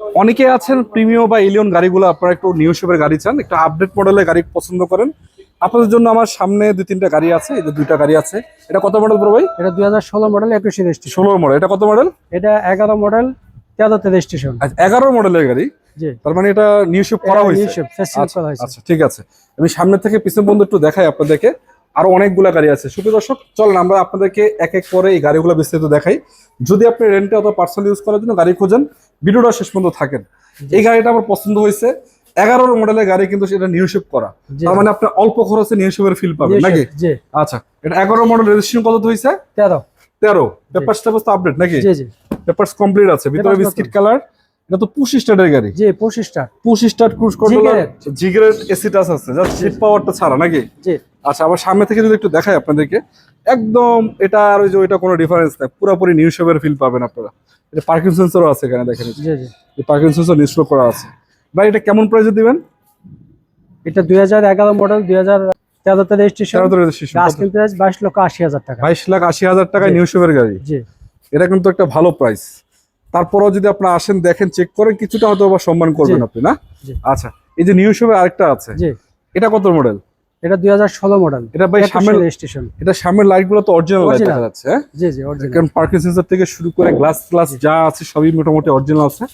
অনেকে আছেন প্রিমিও বা এলিয়ন গাড়িগুলো আপনারা একটু নিউ শেপের গাড়ি চান একটু আপডেট মডেলের গাড়ি পছন্দ করেন। আপনাদের জন্য আমার সামনে দুই তিনটা গাড়ি আছে এই যে দুইটা গাড়ি আছে। এটা কত মডেল ভাই? এটা দুই হাজার ষোলো মডেল একুশে রেজিস্ট্রেশন ষোলো মডেল এটা কত মডেল এটা এগারো মডেল তেরোতে রেজিস্ট্রেশন আচ্ছা এগারো মডেলের গাড়ি? জি। তার মানে এটা নিউ শেপ করা হয়েছে? ফেস্টিভ্যাল আচ্ছা করা হয়েছে। আচ্ছা ঠিক আছে। আমি সামনে থেকে পিছন বন্ধু একটু দেখাই আপনাদেরকে। আরও অনেকগুলা গাড়ি আছে। সুপ্রিয় দর্শক চলেন আমরা আপনাদেরকে এক এক করে এই গাড়িগুলো বিস্তারিত দেখাই। যদি আপনি রেন্টে অথবা পার্সোনাল ইউজ করার জন্য গাড়ি খোঁজেন ভিডিওটা শেষ পর্যন্ত থাকেন। এই গাড়িটা আমার পছন্দ হয়েছে। এগারোর মডেলের গাড়ি কিন্তু সেটা নিউ শেপ করা। তার মানে আপনি অল্প খরচে নিউ শেপের ফিল পাবেন নাকি? আচ্ছা এটা এগারো মডেল রেজিস্ট্রেশন কত হয়েছে? তেরো। তেরো। পেপার স্টেপার আপডেট নাকি? পেপারস কমপ্লিট আছে। ভিতরে বিস্কিট কালার এটা তো পুশ স্টার্টের গাড়ি। জি পঁচিশটা push start cruise controller Ziggler। AC touch আছে। জাস্ট সিট পাওয়ারটা ছাড়া নাকি? জি। আচ্ছা আবার সামনে থেকে যদি একটু দেখাই আপনাদেরকে একদম এটা আর ওই যে ওইটা কোনো ডিফারেন্স নাই পুরোপুরি নিউ শেপের ফিল পাবেন আপনারা। এটা পার্কিং সেন্সরও আছে এখানে দেখেন জি জি। এই পার্কিং সেন্সর ইনস্টল করা আছে। ভাই এটা কেমন প্রাইসে দিবেন? এটা দুই হাজার এগারো মডেল দুই হাজার তেরোতে রেজিস্ট্রেশন আস্কিং প্রাইস বাইশ লক্ষ আশি হাজার টাকা। বাইশ লাখ আশি হাজার টাকায়। নিউ শেপের গাড়ি। জি। এটা কিন্তু একটা ভালো প্রাইস তারপরও যদি আপনারা আসেন দেখেন চেক করেন কিছুটা হয়তো আবার সম্মান করবেন আপনি না? আচ্ছা এই যে নিউ শেপের আরেকটা আছে। জি। এটা কত মডেল এটা দুই হাজার ষোলো মডেল এটা ভাই সামনের রেজিস্ট্রেশন এটা সামনের লাইটগুলো তো অরিজিনাল লাইট দেখা যাচ্ছে হ্যাঁ? জি জি অরিজিনাল কারণ পার্কিং সেন্সর থেকে শুরু করে গ্লাস গ্লাস যা আছে সবই মোটামুটি অরিজিনাল আছে।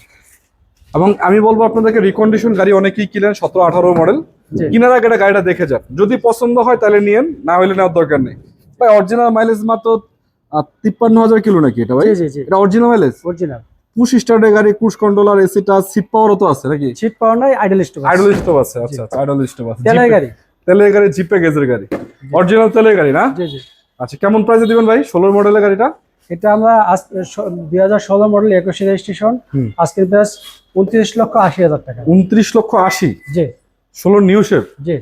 এবং আমি বলব আপনাদেরকে রিকন্ডিশন গাড়ি অনেকেই কিনেন সতেরো আঠারো মডেল জি। কিনার আগে এটা গাড়িটা দেখে যান। যদি পছন্দ হয় তাহলে নিয়েন না হলে নেওয়ার দরকার নেই। ভাই অরিজিনাল মাইলেজ মাত্র তিপ্পান্ন হাজার কিলো নাকি এটা ভাই? জি জি এটা অরিজিনাল মাইলেজ অরিজিনাল পুশ স্টার্টের গাড়ি cruise controller AC touch seat পাওয়ারও তো আছে নাকি? সিট পাওয়ার নাই আইডল স্টপ আইডল স্টপ আছে আচ্ছা আচ্ছা আইডল স্টপ আছে। তেলের গাড়ি। তেলের গাড়ি জিপে গেজের গাড়ি। অরিজিনাল তেলের গাড়ি না? জি জি। আচ্ছা কেমন প্রাইসে দিবেন ভাই? ষোলোর মডেলের গাড়িটা? এটা আমরা দুই হাজার ষোলো মডেল একুশে রেজিস্ট্রেশন হুম। আজকের প্রাইস উনত্রিশ লক্ষ আশি হাজার টাকা। উনত্রিশ লক্ষ আশি? জি। ষোলো নিউ শেপ জি।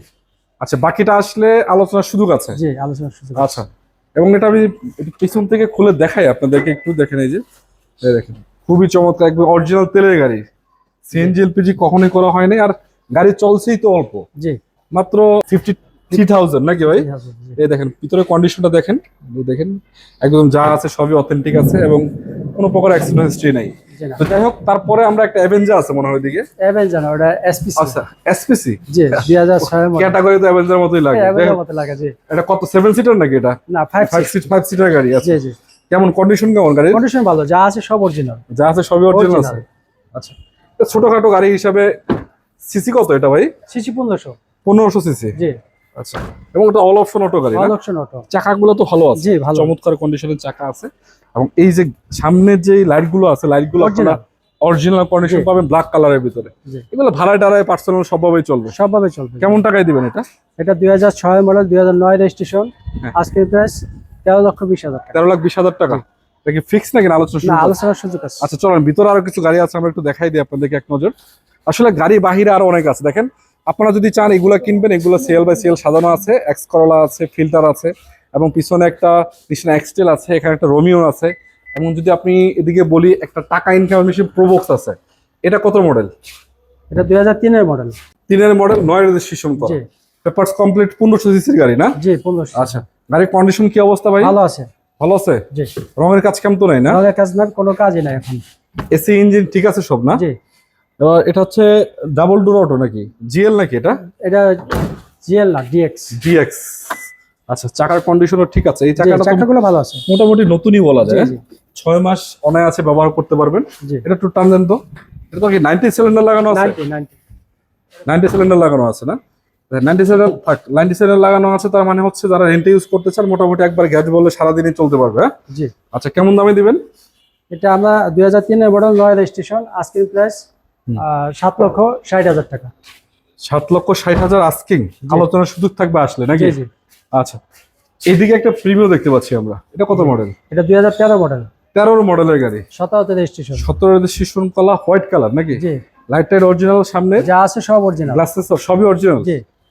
আচ্ছা বাকিটা আসলে আলোচনার সুযোগ আছে? জি আলোচনা সুযোগ আচ্ছা এবং এটা আমি পিছন থেকে খুলে দেখাই আপনাদেরকে একটু দেখেন এই যে। দেখেন খুবই চমৎকার একদম অরিজিনাল তেলের গাড়ি। সিএনজি এলপিজি কখনোই করা হয়নি আর গাড়ি চলছেই তো অল্প। জি। মাত্র ফিফটি থ্রি থাউজেন্ড নাকি ভাই। এই দেখেন ভিতরে কন্ডিশনটা দেখেন। দেখেন একদম যা আছে সবই অথেন্টিক আছে এবং কোনো প্রকার অ্যাক্সিডেন্ট হিস্ট্রি নাই। তো যাই হোক তারপরে আমরা একটা অ্যাভেঞ্জার আছে মনে হয় দিকে এভেন জানো ওটা এসপিসি আচ্ছা এসপিসি জি দুই হাজার ছয় মডেল। ক্যাটাগরি তো অ্যাভেঞ্জার মতোই লাগে। এভেনের মতো লাগে জি। এটা কত সেভেন সিটার নাকি এটা? না five five seat five seater গাড়ি আছে জি জি। কেমন কন্ডিশন কেমন গাড়ির? কন্ডিশন ভালো যা আছে সব অরিজিনাল যা আছে সবই অরিজিনাল আছে। আচ্ছা ছোটখাটো গাড়ি হিসাবে সিসি কত এটা ভাই? সিসি পনেরোশো। পনেরোশো সিসি জি। আচ্ছা। এবং এটা অল অপশন অটো গাড়ি অল অপশন অটো চাকাগুলো তো ভালো আছে। জি ভালো। চমৎকার কন্ডিশনের চাকা আছে। এবং এই যে সামনের যে লাইটগুলো আছে লাইটগুলো আপনারা। অরিজিনাল কন্ডিশন পাবেন ব্ল্যাক কালারের ভিতরে। এগুলো টাড়ায় পার্সোনাল সবভাবেই চলবে। সবভাবে চলবে। কেমন টাকায় দিবেন এটা? এটা দুই হাজার ছয় মডেল দুই হাজার নয় রেজিস্ট্রেশন হ্যাঁ। আজকের প্রাইস তেরো লক্ষ বিশ হাজার তেরো লাখ বিশ হাজার টাকা? কি ফিক্স নাকি? আলোচনা? আলোচনার সুযোগ আছে। আচ্ছা চলেন ভিতরে আরও কিছু গাড়ি আছে আমরা একটু দেখাই দিই আপনাদেরকে এক নজর। আসলে গাড়ি বাহিরে আরও অনেক আছে দেখেন। আপনারা যদি চান এগুলা কিনবেন এগুলো সেল বাই সেল সাজানো আছে এক্স করলা আছে ফিল্টার আছে এবং পিছনে একটা পিছনে এক্সটেল আছে এখানে একটা রোমিও আছে এবং যদি আপনি এদিকে বলি একটা টাকা ইনকাম মেশিন প্রোবক্স আছে। এটা কত মডেল এটা দুই হাজার তিনের মডেল তিনের মডেল নয় রেজিস্ট্রেশন করা। পেপারস কমপ্লিট পনেরোশো সিসির গাড়ি না? জি পনেরোশো। আচ্ছা। গাড়ির কন্ডিশন কি অবস্থা ভাই? ভালো আছে। ভালো আছে? জি। রঙের কাজ কেমন তো নাই না? আমাদের কাজ না কোনো কাজই নাই এখন। এসি ইঞ্জিন ঠিক আছে সব না? জি। এটা হচ্ছে ডাবল ডোর অটো নাকি? জিএল নাকি এটা? এটা জিএল না ডিএক্স ডিএক্স আচ্ছা চাকার কন্ডিশনও ঠিক আছে। এই চাকাটা চাকাগুলো ভালো আছে। মোটামুটি নতুনই বলা যায়। ছয় মাস অনায়াসে ব্যবহার করতে পারবেন। এটা একটু টান দেন তো। এটা তো কি নাইনটি সিলিন্ডার লাগানো আছে? নাইনটি নাইনটি নাইনটি সিলিন্ডার লাগানো আছে না? নাইনটি সিলিন্ডার থাক নাইনটি সিলিন্ডার লাগানো আছে তার মানে হচ্ছে যারা রেন্টে ইউজ করতে চান মোটামুটি একবার গ্যাস বললে সারাদিনই চলতে পারবে হ্যাঁ? জি। আচ্ছা কেমন দামে দিবেন? এটা আমরা দুই হাজার তিনের মডেল নয় রেজিস্ট্রেশন আজকের প্রাইস। সাত লক্ষ ষাট হাজার টাকা। সাত লক্ষ ষাট হাজার আস্কিং আলোচনার সুযোগ থাকবে আসলে নাকি? আচ্ছা। এইদিকে একটা প্রিমিয়াম দেখতে পাচ্ছি আমরা। এটা কত মডেল এটা দুই হাজার তেরো মডেল তেরোর মডেলের গাড়ি। সতেরোতে রেজিস্ট্রেশন সতেরো শিশুন কলা হোয়াইট কালার নাকি? লাইট টাইট অরিজিনাল সামনে? যা আছে সব অরিজিনাল গ্লাসেস সবই অরিজিনাল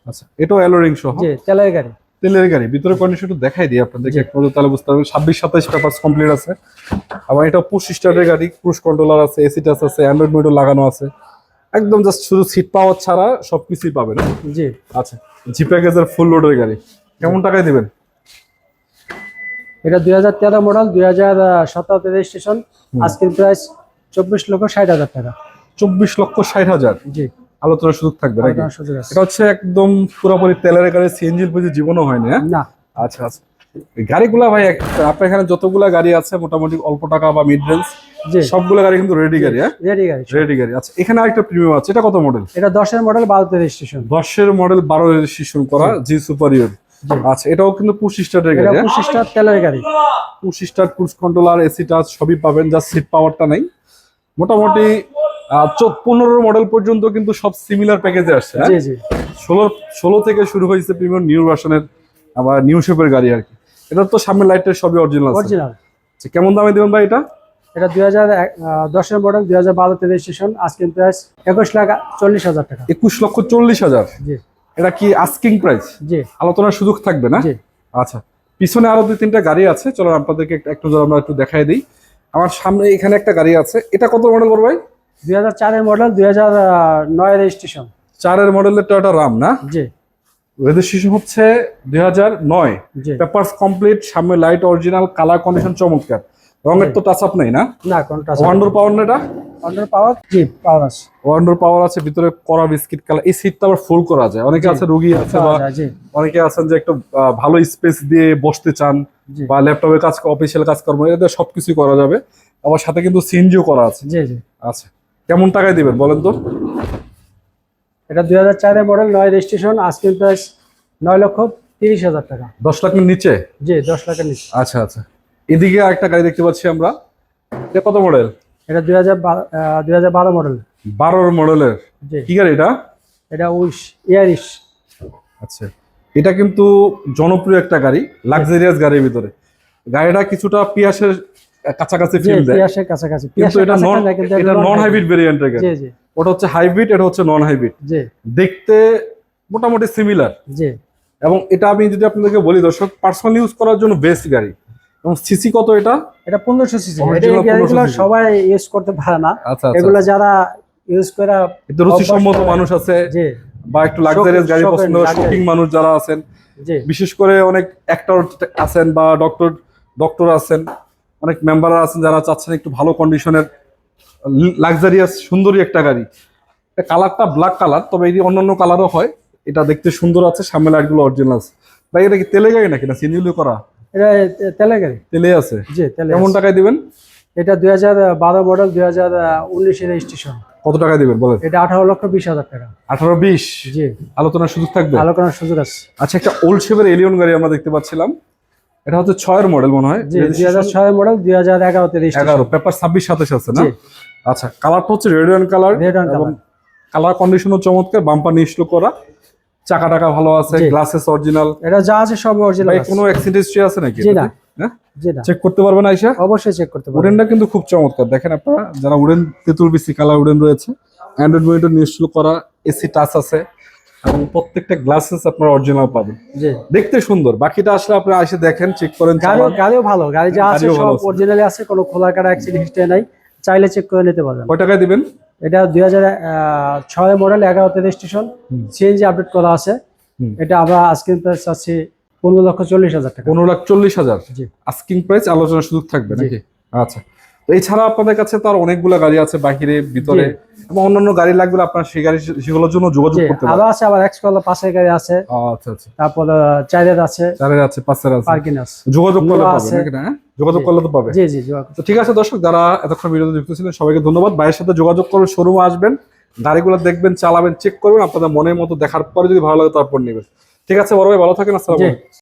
আচ্ছা এটাও অ্যালোরিং সহ? তেলের গাড়ি। তেলের গাড়ি ভিতরে কন্ডিশন একটু দেখাই দিই আপনাদেরকে। এক নজর তাহলে বুঝতে পারবেন ছাব্বিশ সাতাইশ পেপার কমপ্লিট আছে। আবার এটা পুশ স্টার্টের গাড়ি ক্রুজ কন্ট্রোলার আছে এসি টাচ আছে অ্যান্ড্রয়েড মিটার লাগানো আছে। একদম জাস্ট শুধু সিট পাওয়ার ছাড়া সবকিছুই পাবেন জি। আচ্ছা জি প্যাকেজের ফুল লোডের গাড়ি। কেমন টাকায় দিবেন? এটা দুই হাজার তেরো মডেল দুই হাজার সতেরোতে রেজিস্ট্রেশন আজকের প্রাইস চব্বিশ লক্ষ ষাট হাজার টাকা। চব্বিশ লক্ষ ষাট হাজার। জি। আলোচনার সুযোগ থাকবে এটা হচ্ছে একদম পুরোপুরি তেলের গাড়ি সিএনজির প্রতি জীবনও হয়? না। হ্যাঁ? আচ্ছা আচ্ছা। গাড়িগুলা ভাই আপনার এখানে যতগুলা গাড়ি আছে মোটামুটি অল্প টাকা বা মিড রেঞ্জ সবগুলো গাড়ি কিন্তু রেডি গাড়ি হ্যাঁ? রেডি গাড়ি। রেডি গাড়ি। আচ্ছা এখানে আরেকটা প্রিমিয়াম আছে এটা কত মডেল এটা দশের মডেল বারোতে রেজিস্ট্রেশন দশের মডেল বারো রেজিস্ট্রেশন করা জি। সুপারিয়র আচ্ছা এটাও কিন্তু পুশ স্টার্টের এটা গাড়ি হ্যাঁ? পঁচিশটা তেলের গাড়ি। Push start push controller AC touch সবই পাবেন যা সিট পাওয়ারটা নাই। মোটামুটি পনেরো মডেল পর্যন্ত কিন্তু সব সিমিলার প্যাকেজে আসছে হ্যাঁ? ষোলো ষোলো থেকে শুরু হয়েছে প্রিমিয়াম নিউ ভার্সনের আবার নিউ শেপের গাড়ি আর কি। এটা তো সামনে লাইটের সবই অরিজিনাল আছে। অরিজিনাল আচ্ছা, কেমন দামে দেবেন ভাই এটা? এটা দুই হাজার দশের মডেল দুই হাজার বারোতে রেজিস্ট্রেশন আজকের প্রাইস একুশ লাখ চল্লিশ হাজার টাকা। একুশ লক্ষ চল্লিশ হাজার? এটা কি আস্কিং প্রাইস জি। আলোচনার সুযোগ থাকবে না? আচ্ছা পিছনে আরও দুই তিনটা গাড়ি আছে চলো আপনাদেরকে একটু- একটু আমরা একটু দেখাই দিই। আমার সামনে এখানে একটা গাড়ি আছে এটা কত মডেল বড় ভাই? দুই হাজার চারের মডেল দুই হাজার নয় রেজিস্ট্রেশন চারের মডেলের টয়োটা রাম না? জি। রেজিস্ট্রেশন হচ্ছে দুই হাজার নয়। জি। পেপারস কমপ্লিট সামনে লাইট অরিজিনাল কালার কন্ডিশন চমৎকার। রঙের তো টাচ আপ নেই না? না কোনটা ওয়ান্ডার পাওয়ার না এটা অন্ডার পাওয়ার জি পাওয়ার আছে। ওয়ান্ডার পাওয়ার আছে ভিতরে কড়া বিস্কিট কালার। এই সিটটা আবার ফুল করা যায়। অনেকে আছে রুগী আছে বা অনেকে আছেন যে একটু ভালো স্পেস দিয়ে বসতে চান বা ল্যাপটপে কাজ অফিসিয়াল কাজকর্ম এদের সবকিছু করা যাবে। আবার সাথে কিন্তু সিএনজিও করা আছে। জি জি। আচ্ছা কেমন টাকায় দিবেন বলেন তো? এটা দুই হাজার চারের মডেল নয় রেজিস্ট্রেশন আজকের প্রাইস নয় লক্ষ তিরিশ হাজার টাকা। দশ লাখের নিচে? জি দশ লাখের নিচে। আচ্ছা আচ্ছা। এদিকে আরেকটা গাড়ি দেখতে পাচ্ছি আমরা। এটা কত মডেল? এটা দুই হাজার দুই হাজার বারো মডেল। বারোর মডেলের? কি গাড়ি এটা? এটা উইশ ইয়ারিশ। আচ্ছা। এটা কিন্তু জনপ্রিয় একটা গাড়ি লাক্সারিয়াস গাড়ির ভিতরে। গাড়িটা কিছুটা পিয়াসের কাছাকাছি ফিল দেয়। পিয়াসের কাছাকাছি। কিন্তু এটা নন এটা নন হাইব্রিড ভেরিয়েন্টের গাড়ি। জি জি। ওটা হচ্ছে হাইব্রিড এটা হচ্ছে নন হাইব্রিড জি। দেখতে মোটামুটি সিমিলার জি। এবং এটা আমি যদি আপনাদেরকে বলি দর্শক পার্সোনাল ইউজ করার জন্য বেস্ট গাড়ি। এবং সিসি কত এটা? এটা পনেরোশো সিসি Original 1500 cc সবাই ইউজ করতে পারে না। আচ্ছা আচ্ছা এগুলো যারা ইউজ করে কিন্তু রুচিসম্মত মানুষ আছে জি। বা একটু লাক্সারিয়াস গাড়ি পছন্দ। শপিং মানুষ যারা আছেন বিশেষ করে অনেক অ্যাক্টর আছেন বা ডক্টর ডক্টর আছেন অনেক মেম্বাররা আছেন যারা চাচ্ছেন একটু ভালো কন্ডিশনের লাক্সারিয়াস সুন্দরী একটা গাড়ি। কালারটা ব্ল্যাক কালার তবে এই অন্যান্য কালারও হয় এটা দেখতে সুন্দর আছে সামনে লাইটগুলো অরিজিনাল আছে। ভাই এটা কি তেলে গাড়ি নাকি না সিনিউলি করা? এটা তেলে গাড়ি। তেলে আছে? জি তেলে কেমন টাকায় দিবেন? এটা দুই হাজার বারো মডেল দুই হাজার উনিশের রেজিস্ট্রেশন কত টাকা দিবেন বলেন। এটা আঠারো লক্ষ বিশ হাজার টাকা। আঠারো বিশ? জি। আলোচনার সুযোগ থাকবে? আলোচনার সুযোগ আছে। আচ্ছা একটা ওল্ড শেপের এলিয়ন গাড়ি আমরা দেখতে পাচ্ছিলাম। এটা হচ্ছে ছয়ের মডেল মনে হয়। দুই হাজার ছয় মডেল দুই হাজার এগারোতে রেজিস্ট্রেশন এগারো পেপার ছাব্বিশ সাতাশ আছে না? আচ্ছা কালারটা হচ্ছে red and colour Red and এবং কালার কন্ডিশনও চমৎকার বাম্পার নিশ্চল করা। চাকা টাকা ভালো আছে গ্লাসেস অরিজিনাল এটা যা আছে সব অরিজিনাল ভাই কোনো অ্যাক্সিডেন্ট হিস্ট্রি আছে নাকি জি না। হ্যাঁ? চেক করতে পারবেন আইসা? অবশ্যই চেক করতে পারবেন। উডেনটা কিন্তু খুব চমৎকার। দেখেন আপনারা যারা উডেন তেঁতুল বিসি কালার উডেন রয়েছে। অ্যান্ড্রয়েড মনিটর নিশ্চল করা এসি টাচ আছে। এবং প্রত্যেকটা গ্লাসেস আপনারা অরিজিনাল পাবেন। দেখতে সুন্দর। বাকিটা আসলে আপনারা এসে দেখেন চেক করেন গাড়িও গাড়িও ভালো। গাড়ি যা আছে সব। অরিজিনালি আছে। কোনো খোলা কাটা অ্যাক্সিডেন্ট হিস্ট্রি নাই। চাইলে চেক করে নিতে পারবেন। কয় টাকায় দিবেন? এটা দুই হাজার ছয় মডেল এগারোতে রেজিস্ট্রেশন। সিএনজি আপডেট করা আছে। এটা আমরা আজকে প্রাইস চাচ্ছি পনেরো লক্ষ চল্লিশ হাজার টাকা। পনেরো লাখ চল্লিশ হাজার। জি। আস্কিং প্রাইস আলোচনার সুযোগ থাকবে। নাকি? আচ্ছা। তো এছাড়া আপনাদের কাছে তো আর অনেকগুলো গাড়ি আছে বাহিরে ভিতরে এবং অন্যান্য গাড়ি লাগবে আপনার সেই গাড়ি সেগুলোর জন্য যোগাযোগ করতে আরও পারেন আছে আবার এক্স কলার পাশের গাড়ি আছে। আচ্ছা আচ্ছা। তারপর চাইলের আছে। চারের আছে পাঁচের আছে। পার্কিং আছে। যোগাযোগ করলে Nova পাবে আছে। নাকি না? হ্যাঁ? যোগাযোগ করলে তো পাবে জি জি তো ঠিক আছে দর্শক যারা এতক্ষণ ভিডিওতে যুক্ত ছিলেন সবাইকে ধন্যবাদ। ভাইয়ের সাথে যোগাযোগ করবেন শোরুমে আসবেন গাড়িগুলো দেখবেন চালাবেন চেক করবেন আপনাদের মনের মতো দেখার পরে যদি ভালো লাগে তারপর নেবেন। ঠিক আছে বড় ভাই ভালো থাকেন আসসালামু আলাইকুম।